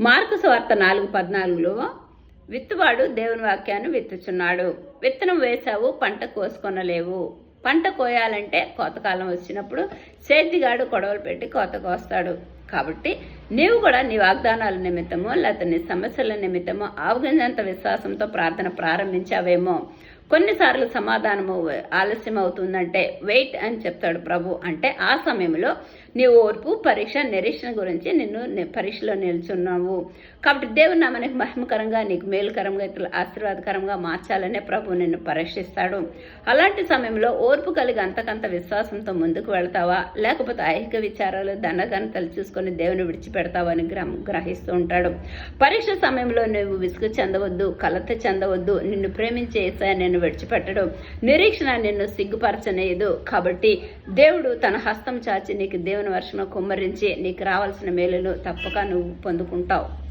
Mark వార్త నాలుగు పద్నాలుగులో విత్తువాడు దేవుని వాక్యాన్ని విత్తుచున్నాడు. విత్తనం వేసావు పంట కోసుకొనలేవు. పంట కోయాలంటే కోతకాలం వచ్చినప్పుడు సేద్దిగాడు కొడవలు పెట్టి కోత కోస్తాడు. కాబట్టి నీవు కూడా నీ వాగ్దానాల నిమిత్తము లేకపోతే నీ సమస్యల నిమిత్తము ఆవగింజంత విశ్వాసంతో ప్రార్థన ప్రారంభించావేమో. కొన్నిసార్లు సమాధానము ఆలస్యం అవుతుందంటే వెయిట్ అని చెప్తాడు ప్రభు. అంటే ఆ సమయంలో నీ ఓర్పు పరీక్ష నిరీక్షణ గురించి నిన్ను పరీక్షలో నిల్చున్నావు. కాబట్టి దేవుడి నా మనకి మహిమకరంగా నీకు మేలుకరంగా ఇతరుల ఆశీర్వాదకరంగా మార్చాలనే ప్రభు నిన్ను పరీక్షిస్తాడు. అలాంటి సమయంలో ఓర్పు కలిగి అంతకంత విశ్వాసంతో ముందుకు వెళ్తావా? లేకపోతే ఐహిక విచారాలు దండగనతలు చూసుకొని దేవుని విడిచిపెడతావా అని గ్రహ గ్రహిస్తూ ఉంటాడు. పరీక్ష సమయంలో నువ్వు విసుగు చెందవద్దు కలత చెందవద్దు నిన్ను ప్రేమించే ఏసయ్య నిన్ను విడిచిపెట్టడు. నిరీక్షణ నిన్ను సిగ్గుపరచనేదు కాబట్టి దేవుడు తన హస్తం చాచి నీకు దేవుని వర్షంలో కుమ్మరించి నీకు రావాల్సిన మేలును తప్పక నువ్వు పొందుకుంటావు.